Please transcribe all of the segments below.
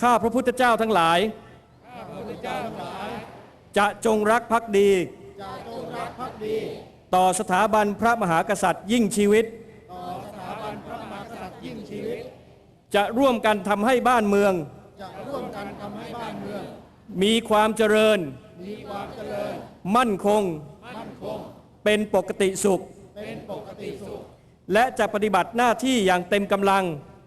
ข้าพระพุทธเจ้าทั้งหลาย จะจงรักภักดี ต่อสถาบันพระมหากษัตริย์ยิ่งชีวิต จะร่วมกันทำให้บ้านเมือง มีความเจริญ มั่นคง เป็นปกติสุข และจะปฏิบัติหน้าที่อย่างเต็มกำลัง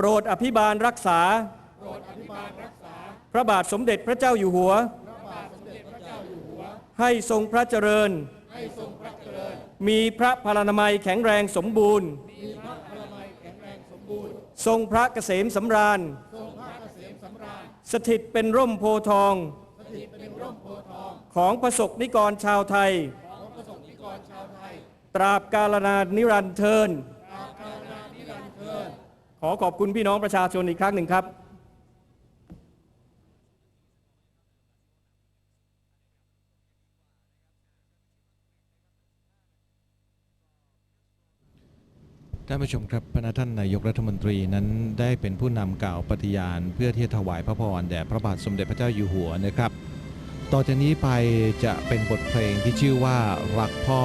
ปรดอภิบาลรักษา พระบาทสมเด็จพระเจ้าอยู่หัว ให้ทรงพระเจริญ มีพระพลานามัยแข็งแรงสมบูรณ์ ทรงพระเกษมสำราญ สถิตเป็นร่มโพธิ์ทอง ของประสบนิกรชาวไทย ตราบกาลนานนิรันดร์เทิน ขอขอบคุณพี่น้องประชาชนอีกครั้งหนึ่งครับ ท่านผู้ชมครับพระท่านนายกรัฐมนตรีนั้นได้เป็นผู้นำกล่าวปฏิญาณ เพื่อที่จะถวายพระพรแด่พระบาทสมเด็จพระเจ้าอยู่หัวนะครับ ต่อจากนี้ไปจะเป็นบทเพลงที่ชื่อว่ารักพ่อ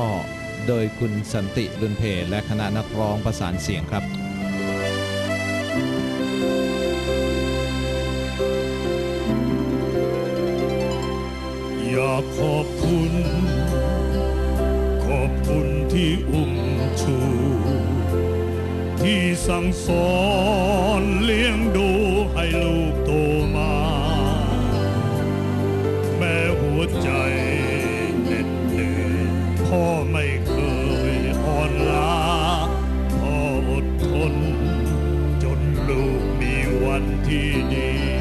โดยคุณสันติลุนเพและคณะนักร้องประสานเสียงครับากขอบคุณ ขอบคุณที่อุ้มชู ที่สั่งสอนเลี้ยงดูให้ลูกโตมา แม้หัวใจเหน็ดเหนื่อยพ่อไม่เคยอ่อนล้าพ่ออดทน จนลูกมีวันที่ดี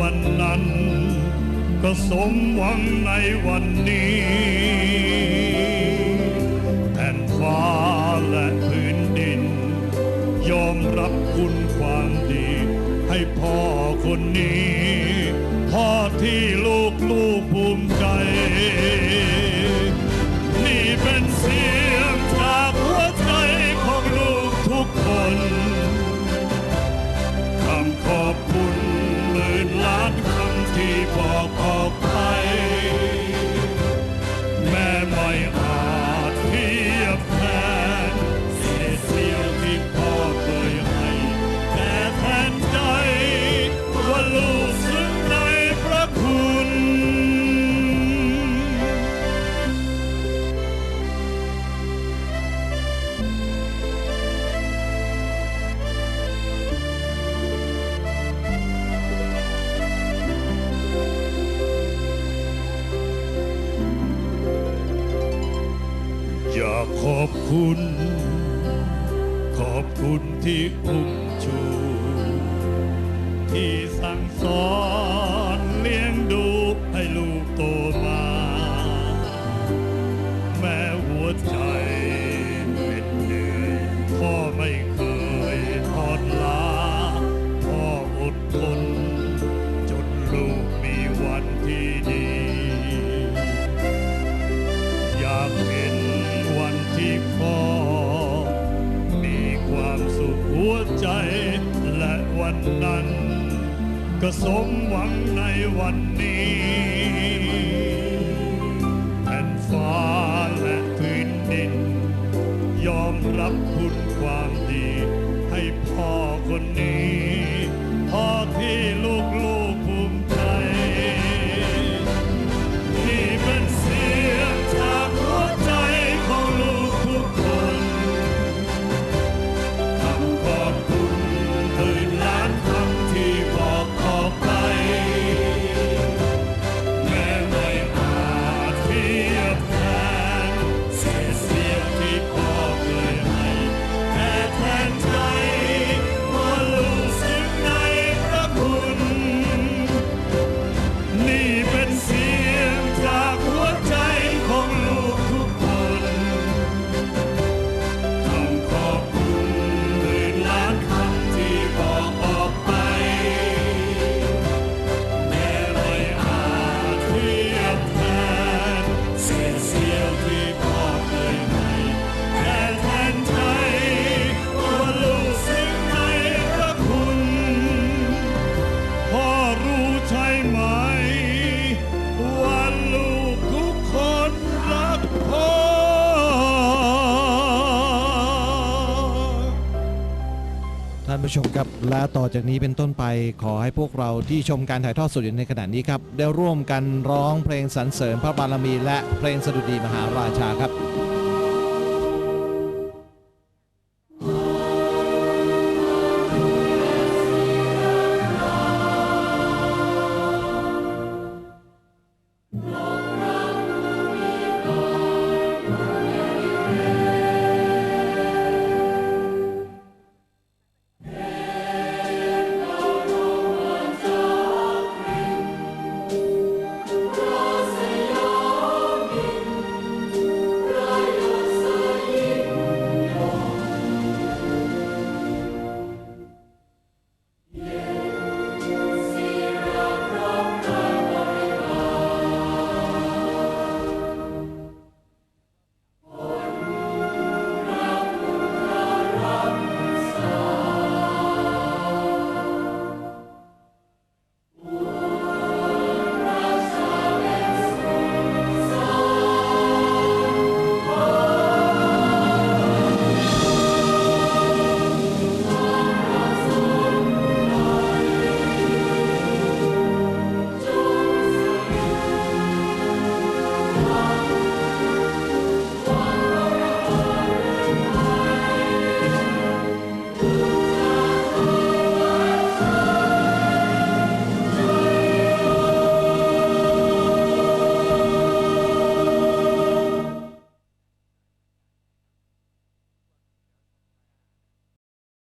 วันนั้น ก็สมหวังในวันนี้แผ่นฟ้าและพื้นดิน ยอมรับคุณความดี ให้พ่อคนนี้ พ่อที่ลูกลูกภูมิใจ นี่เป็นเสียงจากหัวใจของลูกทุกคน คุณ ขอบคุณที่อุ้มชู ที่สั่งสอนเลี้ยงดู วันนั้น ก็สมหวังในวันนี้แผ่นฟ้าและพื้นดิน ยอมรับคุณความ แผู้ชมครับ และต่อจากนี้เป็นต้นไปขอให้พวกเราที่ชมการถ่ายทอดสดอยู่ในขณะนี้ครับ ได้ร่วมกันร้องเพลงสรรเสริญพระบารมีและเพลงสดุดีมหาราชาครับ